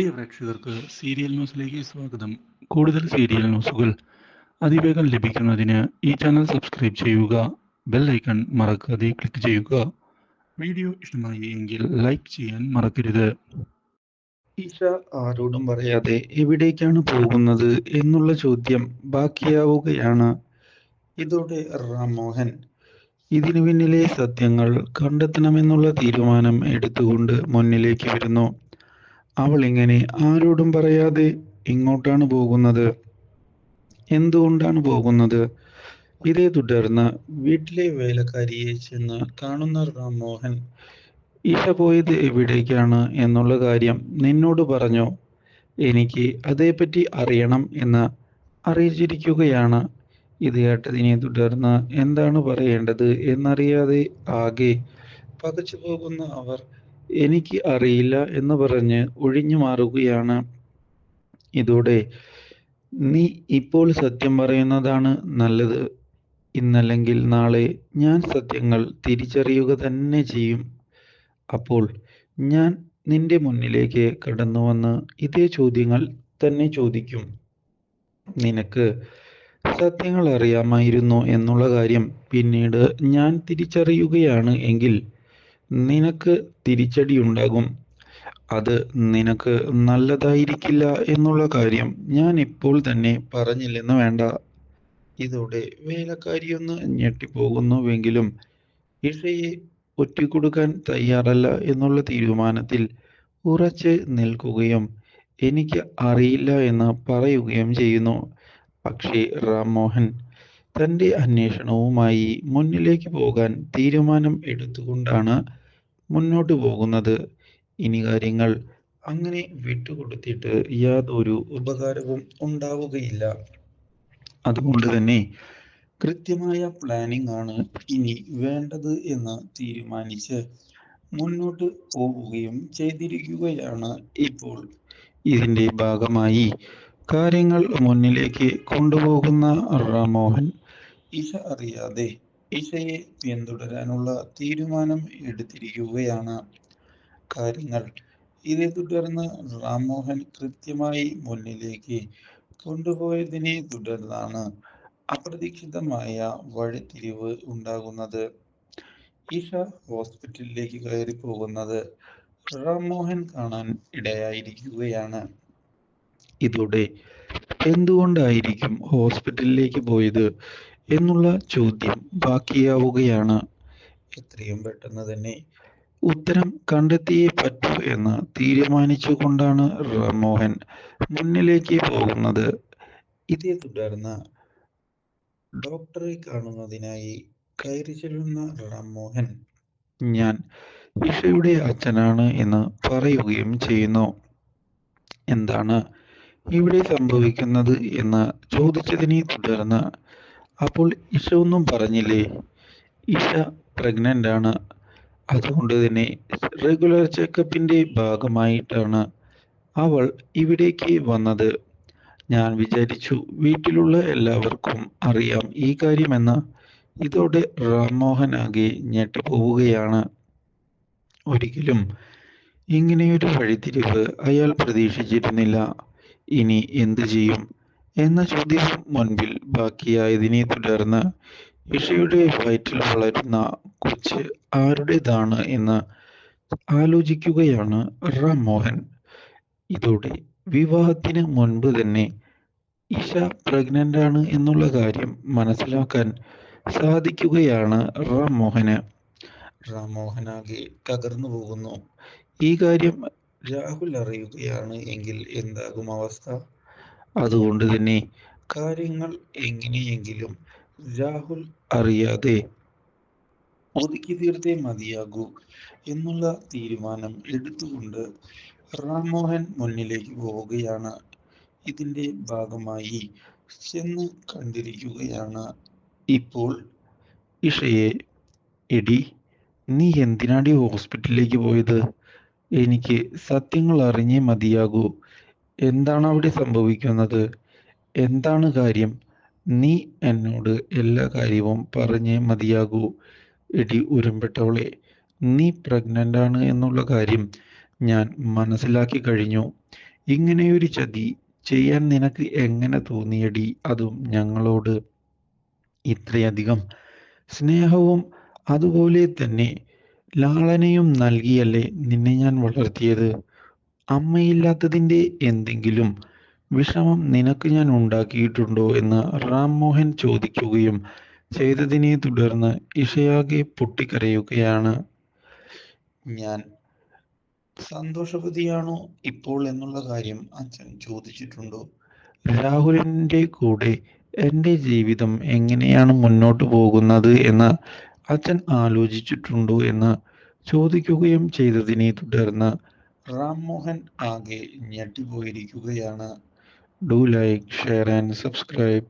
പ്രിയ പ്രേക്ഷകർക്ക് സീരിയൽ ന്യൂസിലേക്ക് സ്വാഗതം. കൂടുതൽ സീരിയൽ ന്യൂസുകൾ അതിവേഗം ലഭിക്കുന്നതിന് ഈ ചാനൽ സബ്സ്ക്രൈബ് ചെയ്യുക ബെൽ ഐക്കൺ മറക്കാതെ ക്ലിക്ക് ചെയ്യുക. വീഡിയോ ഇഷ്ടമായി എങ്കിൽ ലൈക്ക് ചെയ്യാൻ മറക്കരുത്. ഈശ ആരോടും പറയാതെ എവിടേക്കാണ് പോകുന്നത് എന്നുള്ള ചോദ്യം ബാക്കിയാവുകയാണ്. ഇതോടെ റാം മോഹൻ ഇതിനു പിന്നിലെ സത്യങ്ങൾ കണ്ടെത്തണമെന്നുള്ള തീരുമാനം എടുത്തുകൊണ്ട് മുന്നിലേക്ക് വരുന്നു. അവൾ ഇങ്ങനെ ആരോടും പറയാതെ ഇങ്ങോട്ടാണ് പോകുന്നത്. എന്തുകൊണ്ടാണ് പോകുന്നത്? ഇതേ തുടർന്ന് വീട്ടിലെ വേലക്കാരിയെ ചെന്ന് കാണുന്ന റാം മോഹൻ ഈശ പോയത് എവിടേക്കാണ്? എന്നുള്ള കാര്യം നിന്നോട് പറഞ്ഞു. എനിക്ക് അതേപ്പറ്റി അറിയണം എന്ന് അറിയിച്ചിരിക്കുകയാണ്. ഇത് കേട്ടതിനെ തുടർന്ന് എന്താണ് പറയേണ്ടത് എന്നറിയാതെ ആകെ പകച്ചു പോകുന്ന അവർ എനിക്ക് അറിയില്ല എന്ന് പറഞ്ഞ് ഒഴിഞ്ഞു മാറുകയാണ്. ഇതോടെ നീ ഇപ്പോൾ സത്യം പറയുന്നതാണ് നല്ലത്. ഇന്നല്ലെങ്കിൽ നാളെ ഞാൻ സത്യങ്ങൾ തിരിച്ചറിയുക തന്നെ ചെയ്യും. അപ്പോൾ ഞാൻ നിന്റെ മുന്നിലേക്ക് കടന്നു വന്ന് ഇതേ ചോദ്യങ്ങൾ തന്നെ ചോദിക്കും. നിനക്ക് സത്യങ്ങൾ അറിയാമായിരുന്നു എന്നുള്ള കാര്യം പിന്നീട് ഞാൻ തിരിച്ചറിയുകയാണ് എങ്കിൽ നിനക്ക് തിരിച്ചടി ഉണ്ടാകും. അത് നിനക്ക് നല്ലതായിരിക്കില്ല എന്നുള്ള കാര്യം ഞാൻ ഇപ്പോൾ തന്നെ പറഞ്ഞില്ലെന്ന് വേണ്ട. ഇതോടെ വേലക്കാരിയൊന്ന് ഞെട്ടിപ്പോകുന്നുവെങ്കിലും ഇഷയെ ഒറ്റിക്കൊടുക്കാൻ തയ്യാറല്ല എന്നുള്ള തീരുമാനത്തിൽ ഉറച്ച് നിൽക്കുകയും എനിക്ക് അറിയില്ല എന്ന് പറയുകയും ചെയ്യുന്നു. പക്ഷേ റാംമോഹൻ തന്റെ അന്വേഷണവുമായി മുന്നിലേക്ക് പോകാൻ തീരുമാനം എടുത്തുകൊണ്ടാണ് മുന്നോട്ട് പോകുന്നത്. ഇനി കാര്യങ്ങൾ അങ്ങനെ വിട്ടുകൊടുത്തിട്ട് യാതൊരു ഉപകാരവും ഉണ്ടാവുകയില്ല. അതുകൊണ്ട് തന്നെ കൃത്യമായ പ്ലാനിംഗ് ആണ് ഇനി വേണ്ടത് എന്ന് തീരുമാനിച്ച് മുന്നോട്ട് പോവുകയും ചെയ്തിരിക്കുകയാണ് ഇപ്പോൾ. ഇതിന്റെ ഭാഗമായി കാര്യങ്ങൾ മുന്നിലേക്ക് കൊണ്ടുപോകുന്ന റാമോഹൻ ഇഷ അറിയാതെ ഇഷയെ പിന്തുടരാനുള്ള തീരുമാനം എടുത്തിരിക്കുകയാണ് കാര്യങ്ങൾ. ഇതേ തുടർന്ന് റാംമോഹൻ കൃത്യമായി മുന്നിലേക്ക് കൊണ്ടുപോയതിനെ തുടർന്നാണ് അപ്രതീക്ഷിതമായ വഴിത്തിരിവ് ഉണ്ടാകുന്നത്. ഈഷ ഹോസ്പിറ്റലിലേക്ക് കയറി പോകുന്നത് റാംമോഹൻ കാണാൻ ഇടയായിരിക്കുകയാണ്. ഇതോടെ എന്തുകൊണ്ടായിരിക്കും ഹോസ്പിറ്റലിലേക്ക് പോയത്? എന്നുള്ള ചോദ്യം ബാക്കിയാവുകയാണ്. എത്രയും പെട്ടെന്ന് തന്നെ ഉത്തരം കണ്ടെത്തിയേ പറ്റൂ എന്ന് തീരുമാനിച്ചുകൊണ്ടാണ് റാംമോഹൻ മുന്നിലേക്ക് പോകുന്നത്. ഇതേ തുടർന്ന് ഡോക്ടറെ കാണുന്നതിനായി കയറി ചെല്ലുന്ന റാംമോഹൻ ഞാൻ ഇഷയുടെ അച്ഛനാണ് എന്ന് പറയുകയും ചെയ്യുന്നു. എന്താണ് ഇവിടെ സംഭവിക്കുന്നത്? എന്ന് ചോദിച്ചതിനെ തുടർന്ന് അപ്പോൾ ഇഷ ഒന്നും പറഞ്ഞില്ലേ? ഇഷ പ്രഗ്നന്റ് ആണ്. അതുകൊണ്ട് തന്നെ റെഗുലർ ചെക്കപ്പിന്റെ ഭാഗമായിട്ടാണ് അവൾ ഇവിടേക്ക് വന്നത്. ഞാൻ വിചാരിച്ചു വീട്ടിലുള്ള എല്ലാവർക്കും അറിയാം ഈ കാര്യമെന്ന്. ഇതോടെ റാംമോഹൻ ആകെ ഞെട്ടിപ്പോവുകയാണ്. ഒരിക്കലും ഇങ്ങനെയൊരു വഴിത്തിരിവ് അയാൾ പ്രതീക്ഷിച്ചിരുന്നില്ല. ഇനി എന്തു ചെയ്യും? എന്ന ചോദ്യം മുൻപിൽ ബാക്കിയായതിനെ തുടർന്ന് ഇഷയുടെ വയറ്റിൽ വളരുന്ന കൊച്ച് ആരുടേതാണ് എന്ന് ആലോചിക്കുകയാണ് റാംമോഹൻ ഇതോടെ വിവാഹത്തിന് മുൻപ് തന്നെ ഇഷ പ്രഗ്നന്റ് ആണ് എന്നുള്ള കാര്യം മനസ്സിലാക്കാൻ സാധിക്കുകയാണ് റാംമോഹന് റാംമോഹനാകെ തകർന്നു പോകുന്നു. ഈ കാര്യം രാഹുൽ അറിയുകയാണ് എങ്കിൽ എന്താകും അവസ്ഥ? അതുകൊണ്ട് തന്നെ കാര്യങ്ങൾ എങ്ങനെയെങ്കിലും രാഹുൽ അറിയാതെ ഒതുക്കി തീർത്തേ മതിയാകൂ എന്നുള്ള തീരുമാനം എടുത്തുകൊണ്ട് റാംമോഹൻ മുന്നിലേക്ക് പോവുകയാണ്. ഇതിന്റെ ഭാഗമായി ചെന്ന് കണ്ടിരിക്കുകയാണ്. ഇപ്പോൾ ഇഷയെ എടി നീ എന്തിനാടി ഹോസ്പിറ്റലിലേക്ക് പോയത്? എനിക്ക് സത്യങ്ങൾ അറിഞ്ഞേ മതിയാകൂ. എന്താണ് അവിടെ സംഭവിക്കുന്നത്? എന്താണ് കാര്യം? നീ എന്നോട് എല്ലാ കാര്യവും പറഞ്ഞേ മതിയാകൂ. എടി ഉരുമ്പെട്ടവളെ നീ പ്രഗ്നന്റ് ആണ് എന്നുള്ള കാര്യം ഞാൻ മനസ്സിലാക്കി കഴിഞ്ഞു. ഇങ്ങനെയൊരു ചതി ചെയ്യാൻ നിനക്ക് എങ്ങനെ തോന്നിയടി? അതും ഞങ്ങളോട്. ഇത്രയധികം സ്നേഹവും അതുപോലെ തന്നെ ലാളനയും നൽകിയല്ലേ നിന്നെ ഞാൻ വളർത്തിയത്? അമ്മയില്ലാത്തതിന്റെ എന്തെങ്കിലും വിഷമം നിനക്ക് ഞാൻ ഉണ്ടാക്കിയിട്ടുണ്ടോ എന്ന് റാം മോഹൻ ചോദിക്കുകയും ചെയ്തതിനെ തുടർന്ന് ഇഷയാകെ പൊട്ടിക്കരയുകയാണ്. ഞാൻ സന്തോഷവതിയാണോ ഇപ്പോൾ എന്നുള്ള കാര്യം അച്ഛൻ ചോദിച്ചിട്ടുണ്ടോ? രാഹുലിന്റെ കൂടെ എന്റെ ജീവിതം എങ്ങനെയാണ് മുന്നോട്ട് പോകുന്നത് എന്ന് അച്ഛൻ ആലോചിച്ചിട്ടുണ്ടോ എന്ന് ചോദിക്കുകയും ചെയ്തതിനെ തുടർന്ന് റാം മോഹൻ ആകെ ഞെട്ടിപ്പോയിരിക്കുകയാണ്. Do like share and subscribe